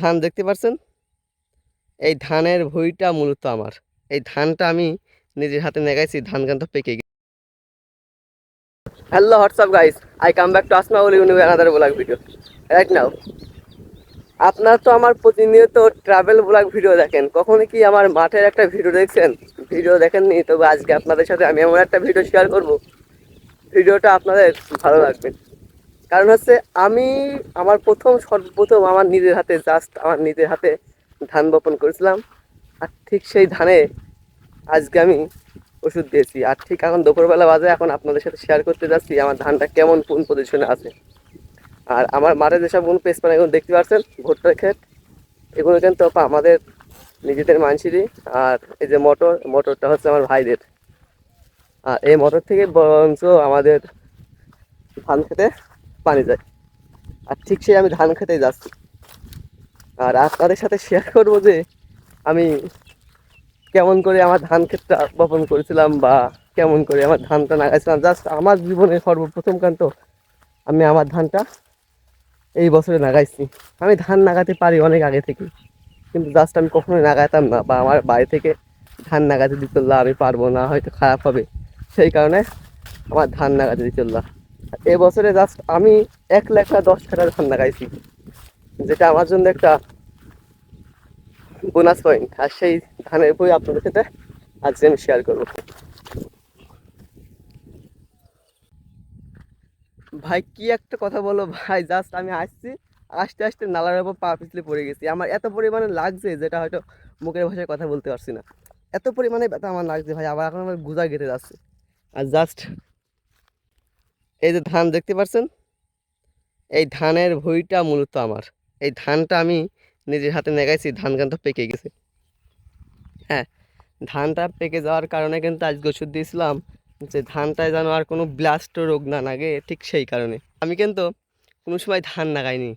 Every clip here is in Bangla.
ধান দেখতে পাচ্ছেন এই ধানের ভুঁইটা মূলত আমার। এই ধানটা আমি নিজের হাতে নেগাইছি ধান কিন্তু পেকে গেছে। Hello WhatsApp guys I come back to Asma Oli univ another blog video right now আপনারা তো আমার প্রতিনিয়ত ট্রাভেল ব্লগ ভিডিও দেখেন। কখনো কি আমার মাঠের একটা ভিডিও দেখছেন? ভিডিও দেখেননি, তবে আজকে আপনাদের সাথে আমি এমন একটা ভিডিও শেয়ার করব। ভিডিওটা আপনাদের ভালো লাগবে। কারণ হচ্ছে আমি আমার প্রথম, সর্বপ্রথম আমার নিজের হাতে জাস্ট আমার নিজের হাতে ধান বপন করেছিলাম। আর ঠিক সেই ধানে আজকে আমি ওষুধ দিয়েছি। আর ঠিক এখন দুপুরবেলা বাজে, এখন আপনাদের সাথে শেয়ার করতে যাচ্ছি আমার ধানটা কেমন, কোন পজিশনে আছে। আর আমার মাঠে যেসব কোন পেস পান এখন দেখতে পাচ্ছেন, ভুট্টার ক্ষেত, এগুলো কিন্তু আমাদের নিজেদের মানুষেরই আর এই যে মোটর, মোটরটা হচ্ছে আমার ভাইদের। আর এই মোটর থেকে বরঞ্চ আমাদের ধান খেতে পানি যায়। আর ঠিক সেই আমি ধান খেতেই যাচ্ছি। আর আপনাদের সাথে শেয়ার করব যে, আমি কেমন করে আমার ধান ক্ষেতটা বপন করেছিলাম বা কেমন করে আমার ধানটা লাগাইছিলাম। জাস্ট আমার জীবনে সর্বপ্রথম কান্ত আমি আমার ধানটা এই বছরে লাগাইছি। আমি ধান লাগাতে পারি অনেক আগে থেকে কিন্তু জাস্ট আমি কখনোই লাগাতাম না বা আমার বাড়ি থেকে ধান লাগাতে দিত না আমি পারব না, হয়তো খারাপ হবে। সেই কারণে আমার ধান লাগাতে দিত এ বছরে জাস্ট আমি এক লাখ দশ টাকা ধান লাগাইছি যেটা আমার জন্য একটা বোনাস পয়েন্ট আর সেই ধানের বই আপনাদের সাথে আজকে আমি শেয়ার করব। ভাই, কি একটা কথা বলো ভাই জাস্ট আমি আসছি, আস্তে আস্তে নালার উপর পা পিছলে পড়ে গেছি। আমার এত পরিমাণে লাগছে যেটা হয়তো মুখের ভাষায় কথা বলতে পারছি না। এত পরিমাণে ব্যথা আমার লাগছে ভাই, আবার এখন আমার গুজা গেতে যাচ্ছে। আর জাস্ট এই যে ধান দেখতে পাচ্ছেন? এই ধানের ভুঁইটা মূলত আমার। এই ধানটা আমি নিজের হাতে নেগাইছি ধান কিন্তু পেকে গেছে। হ্যাঁ ধানটা পেকে যাওয়ার কারণে কিন্তু আজকে ওষুধ দিয়েছিলাম। যে ধানটায় যেন আর কোনো ব্লাস্ট রোগ না লাগে, ঠিক সেই কারণে। আমি কিন্তু কোনো সময় ধান লাগাইনি।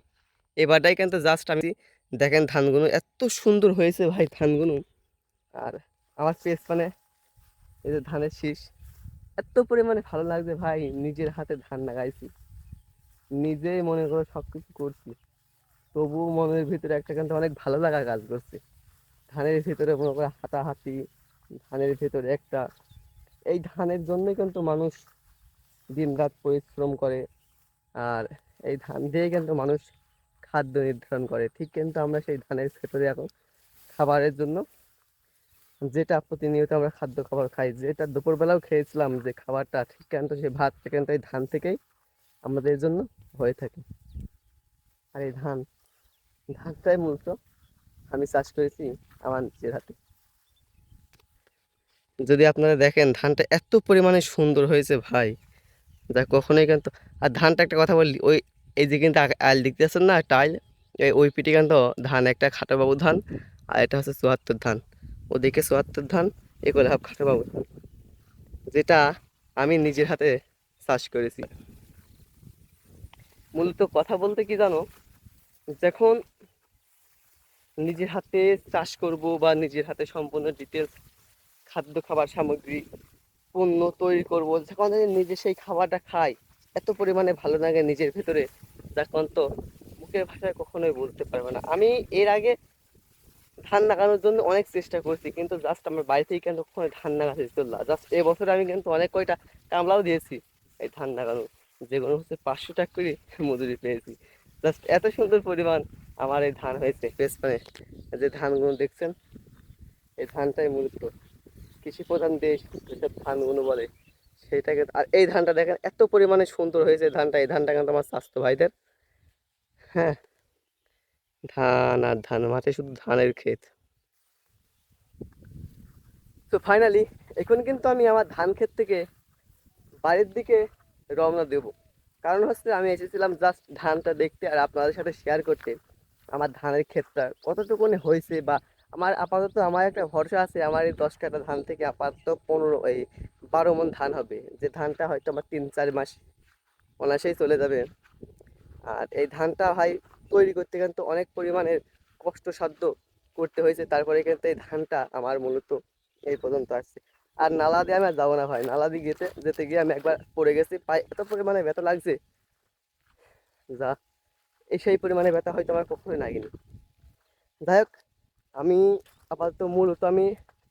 এবারটাই কিন্তু জাস্ট আমি দেখেন ধানগুলো এত সুন্দর হয়েছে ভাই, ধানগুলো। আর আমার পেস মানে এই যে ধানের শীষ। এত পরিমাণে ভালো লাগছে ভাই, নিজের হাতে ধান লাগাইছি। নিজেই মনে করে সব কিছু করছি। তবুও মনের ভিতরে একটা কিন্তু অনেক ভালো লাগা কাজ করছে। ধানের ভিতরে মনে করে হাতাহাতি, ধানের ভিতরে একটা। এই ধানের জন্যই কিন্তু মানুষ দিন রাত পরিশ্রম করে। আর এই ধান দিয়ে কিন্তু মানুষ খাদ্য নির্ধারণ করে। ঠিক কিন্তু আমরা সেই ধানের ভেতরে এখন খাবারের জন্য যেটা প্রতিনিয়ত আমরা খাদ্য খাবার খাই, যেটা দুপুরবেলাও খেয়েছিলাম যে খাবারটা ঠিক কিন্তু সেই ভাত কিন্তু এই ধান থেকেই আমাদের জন্য হয়ে থাকে। আর এই ধান, ধানটাই মূলত আমি চাষ করেছি আমার নিজের হাতে। যদি আপনারা দেখেন ধানটা এত পরিমাণে সুন্দর হয়েছে ভাই, যা কখনোই কিন্তু, আর ধানটা একটা কথা বলি ওই, এই যে কিন্তু আইল দেখতে পাচ্ছেন না টাইল ওই পিঠে কিন্তু ধান, একটা খাটাবাবু ধান আর এটা হচ্ছে চুয়াত্তর ধান। ওদিকে চুয়াত্তর ধান, এগুলো সব খাটাবাবু ধান যেটা আমি নিজের হাতে চাষ করেছি। মূলত কথা বলতে কি জানো? যখন নিজের হাতে চাষ করব বা নিজের হাতে সম্পূর্ণ ডিটেলস খাদ্য, খাবার, সামগ্রী, পণ্য তৈরি করব, যখন নিজে সেই খাবারটা খাই, এত পরিমাণে ভালো লাগে নিজের ভেতরে যখন তো মুখের ভাষায় কখনোই বলতে পারবে না। আমি এর আগে ধান লাগানোর জন্য অনেক চেষ্টা করছি, কিন্তু জাস্ট আমার বাড়ি থেকে কিন্তু কখনো ধান লাগাতে না। জাস্ট এবছরে আমি কিন্তু অনেক কয়টা কামলাও দিয়েছি এই ধান লাগানো যেগুলো হচ্ছে পাঁচশো টাকা করে মজুরি পেয়েছি। জাস্ট এত সুন্দর পরিমাণ আমার এই ধান হয়েছে, পেছনে যে ধানগুলো দেখছেন, এই ধানটাই মূলত কৃষি প্রধান দেশ, যেসব ধানগুলো বলে সেইটাকে আর এই ধানটা দেখেন এত পরিমাণে সুন্দর হয়েছে ধানটা, এই ধানটা কিন্তু আমার স্বাস্থ্য ভাইদের। হ্যাঁ ধান আর ধান, মাঠে শুধু ধানের ক্ষেত। তো ফাইনালি এখন কিন্তু আমি আমার ধান ক্ষেত থেকে বাড়ির দিকে রওনা দেব। কারণ হচ্ছে আমি এসেছিলাম জাস্ট ধানটা দেখতে আর আপনাদের সাথে শেয়ার করতে। আমার ধানের ক্ষেতটা কতটুকুনি হয়েছে বা আমার আপাতত আমার একটা ভরসা আছে, আমার এই দশ কাটা ধান থেকে আপাতত পনেরো, এই বারো মন ধান হবে। যে ধানটা হয়তো আমার তিন চার মাস অনায়াসেই চলে যাবে। আর এই ধানটা ভাই তৈরি করতে কিন্তু অনেক পরিমাণের কষ্টসাধ্য করতে হয়েছে। তারপরে কিন্তু এই ধানটা আমার মূলত এই পর্যন্ত আসছে। আর নালা দিয়ে আমি আর যাব না ভাই। নালা দিয়ে যেতে যেতে গিয়ে আমি একবার পড়ে গেছি। পায়ে এত পরিমাণে ব্যথা লাগছে। যা, এই সেই পরিমাণে ব্যথা হয়তো আমার কখনোই লাগেনি। যাই হোক, আমি আপাতত মূলত আমি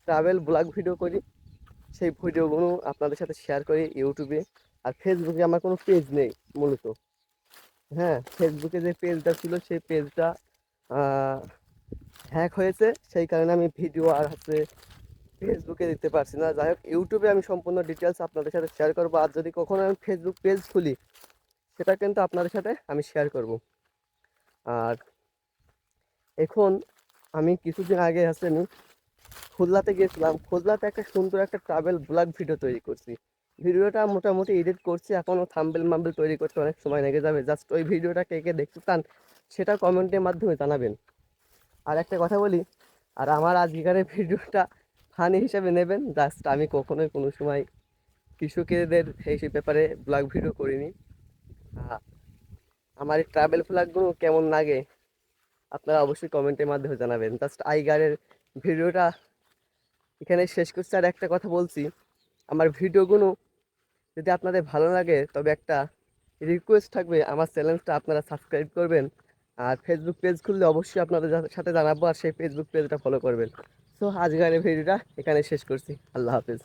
ট্রাভেল ব্লগ ভিডিও করি। সেই ভিডিওগুলো আপনাদের সাথে শেয়ার করি ইউটিউবে। আর ফেসবুকে আমার কোনো পেজ নেই মূলত। হ্যাঁ ফেসবুকে যে পেজটা ছিল, সেই পেজটা হ্যাক হয়েছে। সেই কারণে আমি ভিডিও আর হচ্ছে ফেসবুকে দিতে পারছি না। যাই হোক ইউটিউবে আমি সম্পূর্ণ ডিটেলস আপনাদের সাথে শেয়ার করব। আর যদি কখনো আমি ফেসবুক পেজ খুলি, সেটা কিন্তু আপনাদের সাথে আমি শেয়ার করব। আর এখন আমি কিছুদিন আগে আছে আমি খুলনাতে গিয়েছিলাম। খুলনাতে একটা সুন্দর একটা ট্রাভেল ব্লগ ভিডিও তৈরি করছি। ভিডিওটা মোটামুটি এডিট করছি এখনও থাম্বেল মাম্বেল তৈরি করতে অনেক সময় লেগে যাবে। জাস্ট ওই ভিডিওটা কে কে দেখতে চান, সেটা কমেন্টের মাধ্যমে জানাবেন। আর একটা কথা বলি, আর আমার আজকের ভিডিওটা ফানি হিসেবে নেবেন জাস্ট আমি কখনোই কোনো সময় কৃষকেদের এই সেই ব্যাপারে ব্লগ ভিডিও করিনি। আমার এই ট্রাভেল ব্লগগুলো কেমন লাগে, আপনারা অবশ্যই কমেন্টের মাধ্যমে জানাবেন। জাস্ট আইগারের ভিডিওটা এখানে শেষ করছি। আর একটা কথা বলছি, আমার ভিডিওগুলো যদি আপনাদের ভালো লাগে, তবে একটা রিকোয়েস্ট থাকবে, আমার চ্যানেলটা আপনারা সাবস্ক্রাইব করবেন। আর ফেসবুক পেজ খুললে অবশ্যই আপনাদের সাথে জানাব, আর সেই ফেসবুক পেজটা ফলো করবেন। সো আজকের ভিডিওটা এখানে শেষ করছি। আল্লাহ হাফেজ।